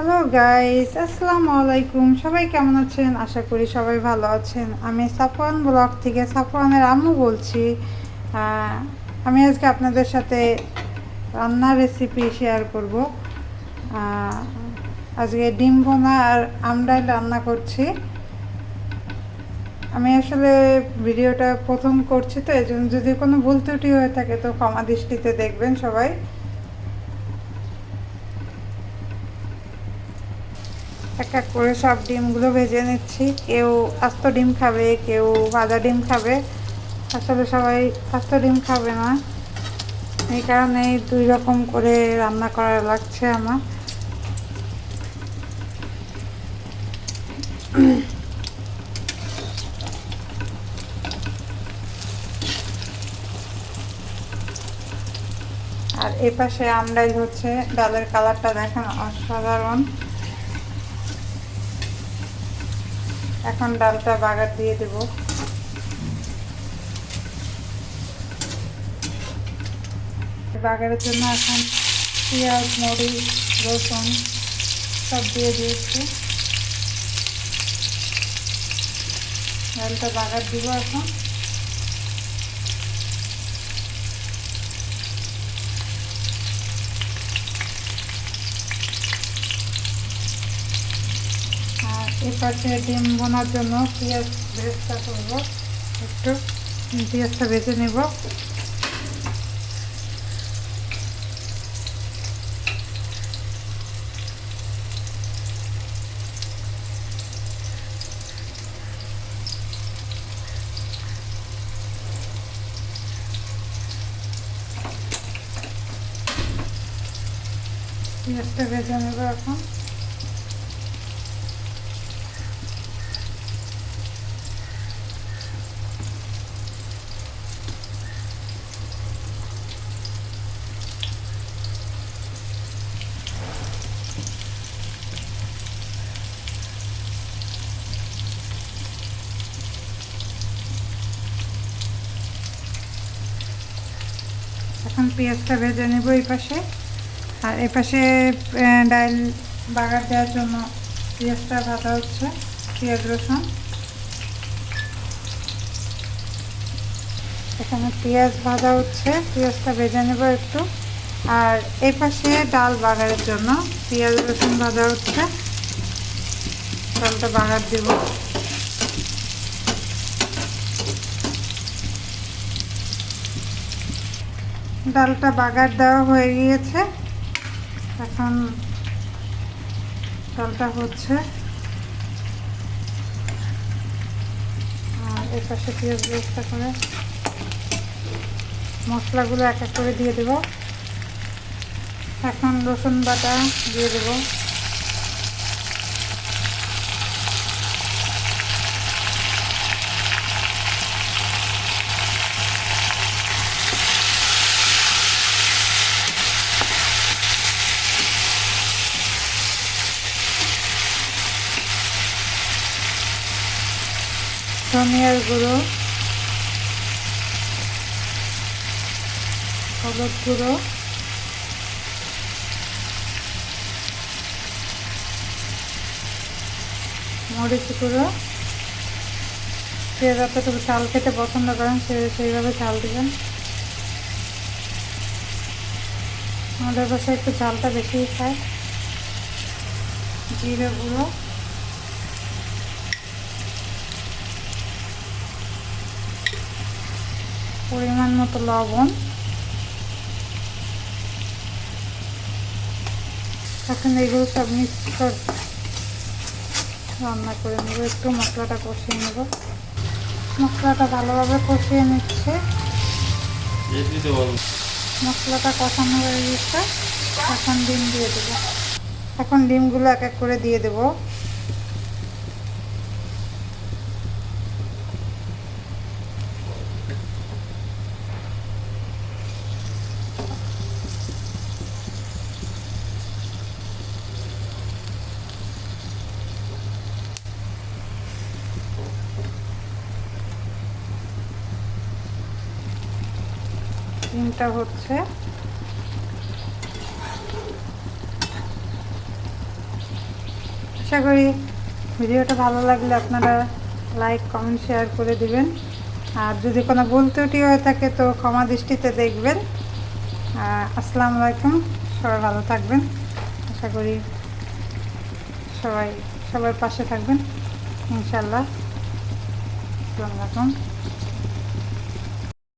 Hello guys আসসালামু আলাইকুম সবাই কেমন আছেন? আশা করি সবাই ভালো আছেন। আমি সাফওয়ান ব্লগ থেকে সাফওয়ানের আম্মু বলছি। আমি আজকে আপনাদের সাথে রান্নার রেসিপি শেয়ার করব। আজকে ডিম ভোনা আর আমডাল রান্না করছি। আমি আসলে ভিডিওটা প্রথম করছি তো এই যদি কোনো ভুল ত্রুটি হয়ে থাকে তো ক্ষমা দৃষ্টিতে দেখবেন সবাই। এক এক করে সব ডিমগুলো ভেজে নিচ্ছি। কেউ আস্ত ডিম খাবে, কেউ ভাজা ডিম খাবে। আসলে সবাই আস্ত ডিম খাবে না। এই কারণে দুই রকম করে রান্না করা লাগছে আমার। আর এ পাশে আমরাই হচ্ছে, ডালের কালারটা দেখেন অসাধারণ। এখন ডালটা বাগার দিয়ে দেব। বাগারের জন্য এখন পেঁয়াজ, মরিচ, রসুন সব দিয়ে দিয়েছি। ডালটা বাগার দিব এখন। আর এ পাশে ডিম বোনার জন্য পেঁয়াজ ভেজটা করব। একটু পেঁয়াজটা ভেজে নেব। পেঁয়াজটা ভেজে নেব এখন। এখন পেঁয়াজটা ভেজে নেব এই পাশে। আর এই পাশে ডাল বাগার দেওয়ার জন্য পেঁয়াজটা ভাজা হচ্ছে, পেঁয়াজ রসুন। এখানে পেঁয়াজ ভাজা হচ্ছে, পেঁয়াজটা ভেজে নেব একটু। আর এই পাশে ডাল বাগারের জন্য পেঁয়াজ রসুন ভাজা হচ্ছে। ডালটা বাগার দেবো। ডালটা বাগার দেওয়া হয়ে গিয়েছে। এখন ডালটা হচ্ছে। আর এর পাশে পেঁয়াজ ব্যবস্থা করে মশলাগুলো এক এক করে দিয়ে দেব। এখন রসুন বাটা দিয়ে দেবো। ধনিয়ার গুঁড়ো, হলুদ গুঁড়ো, মরিচ গুঁড়ো। যে যতটুকু চাল খেতে পছন্দ করেন, সে সেইভাবে চাল দিবেন। আমাদের বাসায় একটু ঝালটা বেশি খায়। জিরে গুঁড়ো। পরিমাণ মতো লবণ। এখন এগুলো সব মিক্স করে রান্না করে নেব একটু মশলাটা কষিয়ে নেব। মশলাটা ভালোভাবে কষিয়ে নিচ্ছে। মশলাটা কষানো হয়ে গেছে। এখন ডিম দিয়ে দেবো। এখন ডিমগুলো এক এক করে দিয়ে দেবো। ডিমটা হচ্ছে। আশা করি ভিডিওটা ভালো লাগলে আপনারা লাইক, কমেন্ট, শেয়ার করে দিবেন। আর যদি কোনো ভুল ত্রুটি হয়ে থাকে তো ক্ষমা দৃষ্টিতে দেখবেন। আসসালামু আলাইকুম, সবাই ভালো থাকবেন। আশা করি সবাই সবার পাশে থাকবেন। ইনশাল্লাহ আসসালামু আলাইকুম।